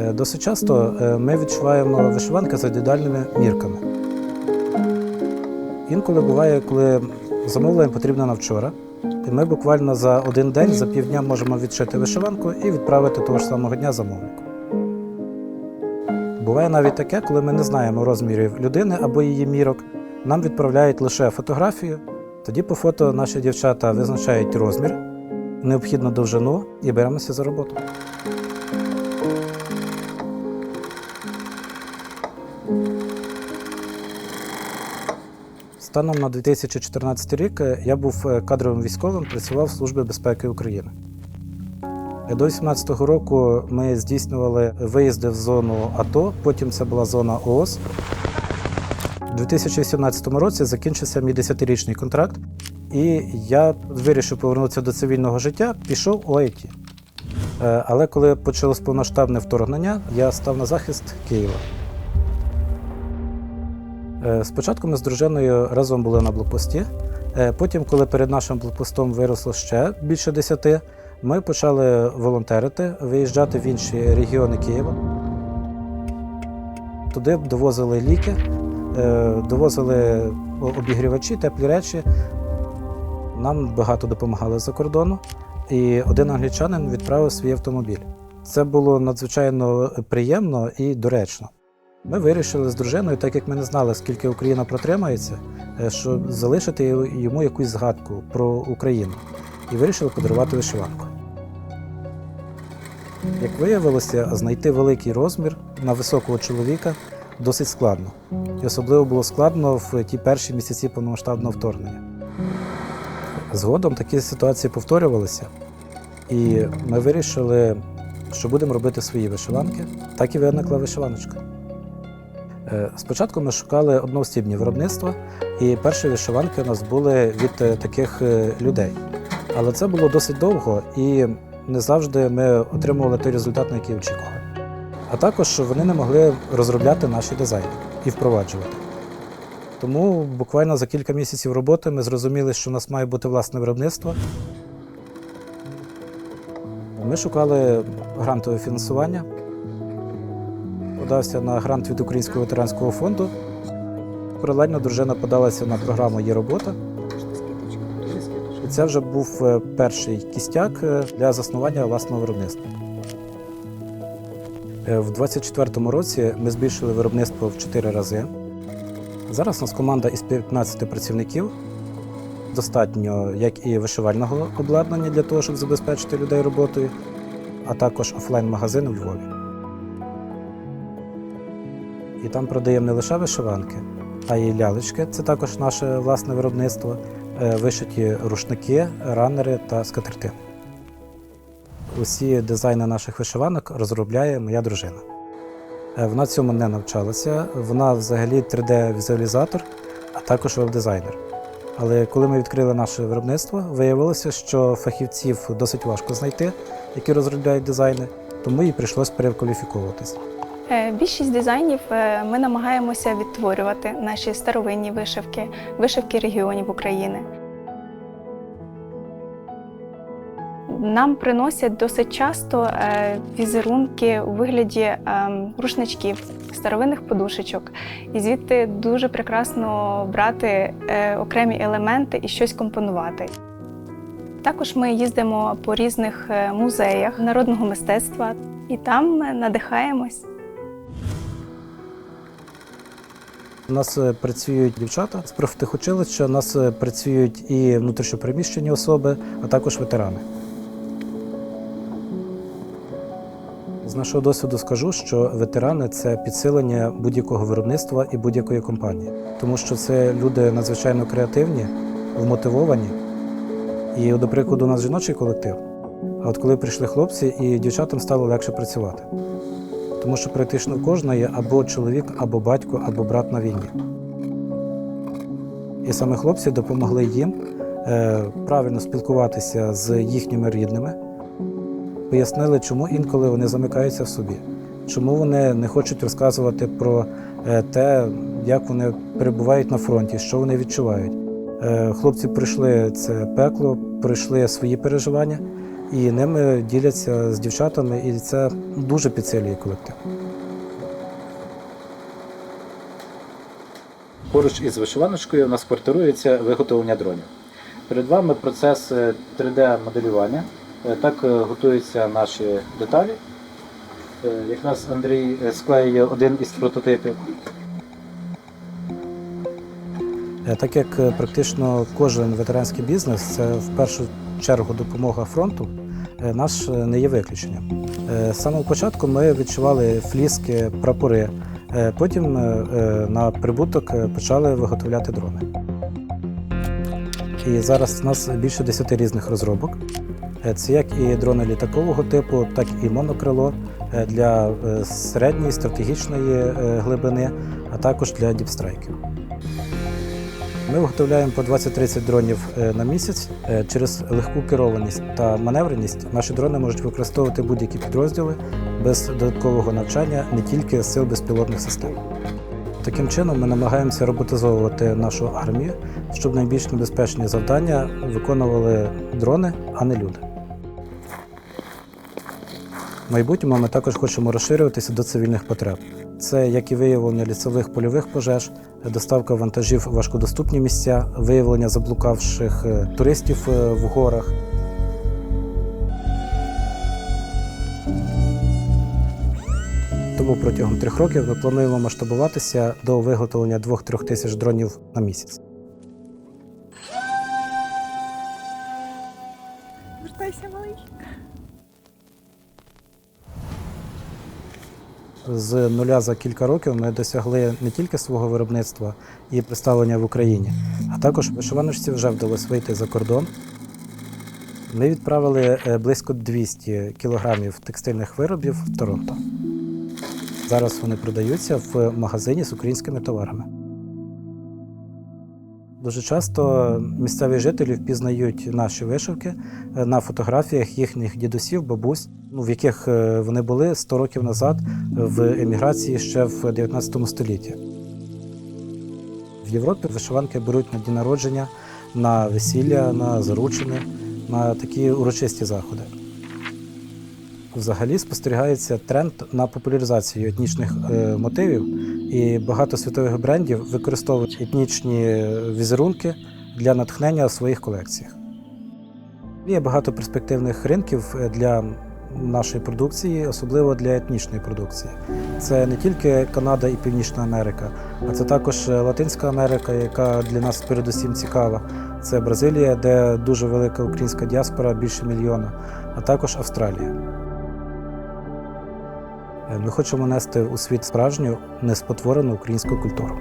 Е, Досить часто е, ми відчуваємо вишиванки за індивідуальними мірками. Інколи буває, коли замовлення потрібно на вчора, і ми буквально за один день, за півдня можемо відшити вишиванку і відправити того ж самого дня замовнику. Буває навіть таке, коли ми не знаємо розмірів людини або її мірок, нам відправляють лише фотографію. Тоді по фото наші дівчата визначають розмір, необхідну довжину і беремося за роботу. Станом на 2014 рік е, я був е, кадровим військовим, працював в Службі безпеки України. Е, До 2018 року ми здійснювали виїзди в зону АТО, потім це була зона ООС. У 2018 році закінчився мій 10-річний контракт, і я вирішив повернутися до цивільного життя, пішов у. Е, Але коли почалось повноштабне вторгнення, я став на захист Києва. Е, Спочатку ми з дружиною разом були на блокпості. Е, Потім, коли перед нашим блокпостом виросло ще більше десяти, ми почали волонтерити, виїжджати в інші регіони Києва. Туди довозили ліки, е, довозили обігрівачі, теплі речі. Нам багато допомагали за кордону. І один англічанин відправив свій автомобіль. Це було надзвичайно приємно і доречно. Ми вирішили з дружиною, так як ми не знали, скільки Україна протримається, е, що залишити йому якусь згадку про Україну. І вирішили подарувати вишиванку. Як виявилося, знайти великий розмір на високого чоловіка досить складно. І особливо було складно в ті перші місяці повномасштабного вторгнення. Згодом такі ситуації повторювалися, і ми вирішили, що будемо робити свої вишиванки. Так і виникла вишиваночка. Е, Спочатку ми шукали одноосібні виробництва, і перші вишиванки у нас були від е, таких е, людей. Але це було досить довго і не завжди ми отримували той результат, на який очікували. А також вони не могли розробляти наші дизайни і впроваджувати. Тому буквально за кілька місяців роботи ми зрозуміли, що у нас має бути власне виробництво. Ми шукали грантове фінансування подався на грант від Українського ветеранського фонду. Паралельно дружина подалася на програму Є робота. І це вже був е, перший кістяк е, для заснування власного виробництва. Е, В 2024 році ми збільшили виробництво в 4 рази. Зараз у нас команда із 15 працівників. Достатньо як і вишивального обладнання для того, щоб забезпечити людей роботою, а також офлайн-магазин у Львові. І там продаємо не лише вишиванки, а й лялечки. Це також наше власне виробництво, е, вишиті рушники, ранери та скатерти. Усі дизайни наших вишиванок розробляє моя дружина. Е, Вона цьому не навчалася. Вона взагалі 3D-візуалізатор, а також веб-дизайнер. Але коли ми відкрили наше виробництво, виявилося, що фахівців досить важко знайти, які розробляють дизайни, тому їй прийшлось перекваліфіковуватися. Е, Більшість дизайнів е, ми намагаємося відтворювати наші старовинні вишивки, вишивки регіонів України. Нам приносять досить часто е, візерунки у вигляді е, рушничків, старовинних подушечок. І звідти дуже прекрасно брати окремі елементи і щось компонувати. Також ми їздимо по різних музеях народного мистецтва і там надихаємось. У нас е, працюють дівчата з профтехучилища, у нас е, працюють і внутрішньопереміщені особи, а також ветерани. З нашого досвіду скажу, що ветерани це підсилення будь-якого виробництва і будь-якої компанії, тому що це люди надзвичайно креативні, вмотивовані. І, до прикладу, у нас жіночий колектив. А от коли прийшли хлопці, і дівчатам стало легше працювати. Тому що практично в кожної або чоловік, або батько, або брат на війні. І саме хлопці допомогли їм е, правильно спілкуватися з їхніми рідними, пояснили, чому інколи вони замикаються в собі, чому вони не хочуть розказувати про е, те, як вони перебувають на фронті, що вони відчувають. Е, хлопці пройшли це пекло, пройшли свої переживання і ними діляться з дівчатами, і це дуже підсилює колектив. Поруч із вишиваночкою у нас квартирується виготовлення дронів. Перед вами процес 3D-моделювання. Е, Так е, готуються наші деталі. Е, Якраз Андрій е, склеює один із прототипів. Е, Так як е, практично кожен ветеранський бізнес це в першу чергу допомога фронту, е, наш е, не є виключенням. Е, З самого початку ми відчували фліски, прапори. Потім на прибуток почали виготовляти дрони. І зараз у нас більше 10 різних розробок. Це як і дрони літакового типу, так і монокрило для середньої стратегічної глибини, а також для діпстрайків. Ми виготовляємо по 20-30 дронів е, на місяць. Е, Через легку керованість та маневреність наші дрони можуть використовувати будь-які підрозділи без додаткового навчання не тільки сил безпілотних систем. Таким чином ми намагаємося роботизовувати нашу армію, щоб найбільш небезпечні завдання виконували дрони, а не люди. В майбутньому ми також хочемо розширюватися до цивільних потреб. Це як і виявлення лісових польових пожеж, доставка вантажів в важкодоступні місця, виявлення заблукавших е, туристів е, в горах. Тому протягом трьох років ми плануємо масштабуватися до виготовлення 2-3 тисяч дронів на місяць. З нуля за кілька років ми досягли не тільки свого виробництва і представлення в Україні, а також вишиваночці вже вдалося вийти за кордон. Ми відправили е, близько 200 кілограмів текстильних виробів в Торонто. Зараз вони продаються в магазині з українськими товарами. Дуже часто місцеві жителі впізнають наші вишивки е, на фотографіях їхніх дідусів, бабусь, ну, в яких е, вони були 100 років назад в еміграції ще в 19 столітті. В Європі вишиванки беруть на дні народження, на весілля, на заручини, на такі урочисті заходи. Взагалі спостерігається тренд на популяризацію етнічних е, мотивів, і багато світових брендів використовують етнічні візерунки для натхнення в своїх колекціях. Є багато перспективних ринків для нашої продукції, особливо для етнічної продукції. Це не тільки Канада і Північна Америка, а це також Латинська Америка, яка для нас передусім цікава. Це Бразилія, де дуже велика українська діаспора, більше мільйона, а також Австралія. Е, Ми хочемо нести у світ справжню неспотворену українську культуру.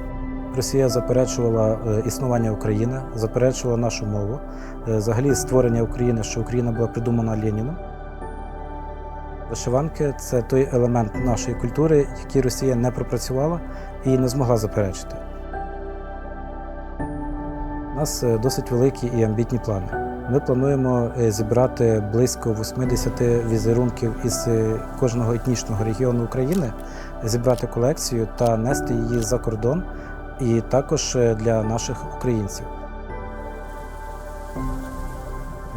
Росія заперечувала е, існування України, заперечувала нашу мову, е, взагалі створення України, що Україна була придумана Леніном. Вишиванки це той елемент нашої культури, який Росія не пропрацювала і не змогла заперечити. У нас досить великі і амбітні плани. Ми плануємо е, зібрати близько 80 візерунків із е, кожного етнічного регіону України, зібрати колекцію та нести її за кордон, і також е, для наших українців.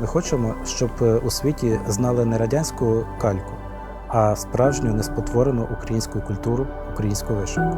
Ми хочемо, щоб у світі знали не радянську кальку, а справжню неспотворену українську культуру, українську вишивку.